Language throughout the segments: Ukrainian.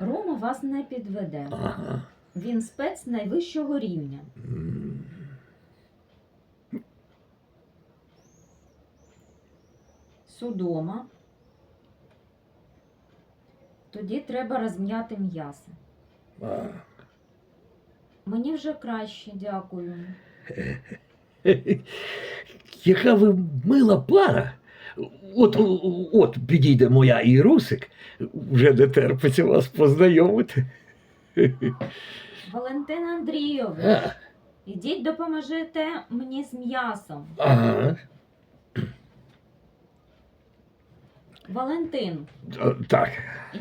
Рома вас не підведе. Ага. Він спец найвищого рівня. Судома. Тоді треба розм'яти м'ясо. Мені вже краще, дякую. Яка ви мила пара. От, от підійде моя і Русик, вже не терпиться вас познайомити. Валентин Андрійович, А, ідіть допоможете мені з м'ясом. Ага. Валентин, А, Так.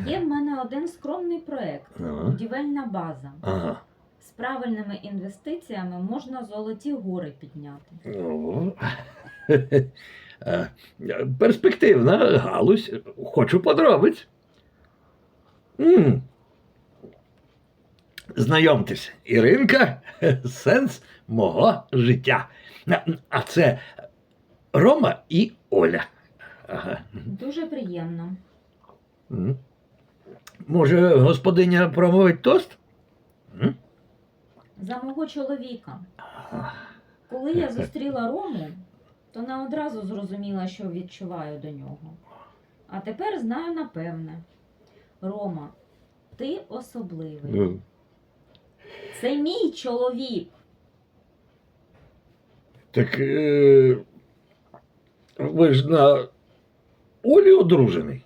є в мене один скромний проект Ага. будівельна база. Ага. З правильними інвестиціями можна золоті гори підняти. Е, Перспективна галузь. Хочу подробиць. Знайомтесь, Іринка сенс мого життя. А- А це Рома і Оля. Ага. Дуже приємно. Може, господиня промовить тост? За мого чоловіка. Коли я зустріла Рому, то не одразу зрозуміла, що відчуваю до нього. А тепер знаю напевне. Рома, ти особливий. Ну, Це мій чоловік. Так е, ви ж на Олі одружений.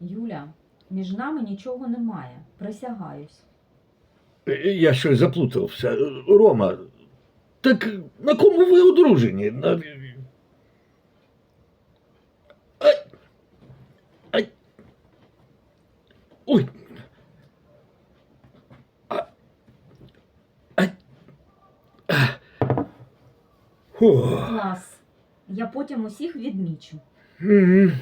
Юля, між нами нічого немає. Присягаюсь. Е, Я щось заплутався. Рома, так на кому ви одружені? На... Ай. Ай. Ой. А. А. Фу. Клас. Я потім усіх відмічу. М.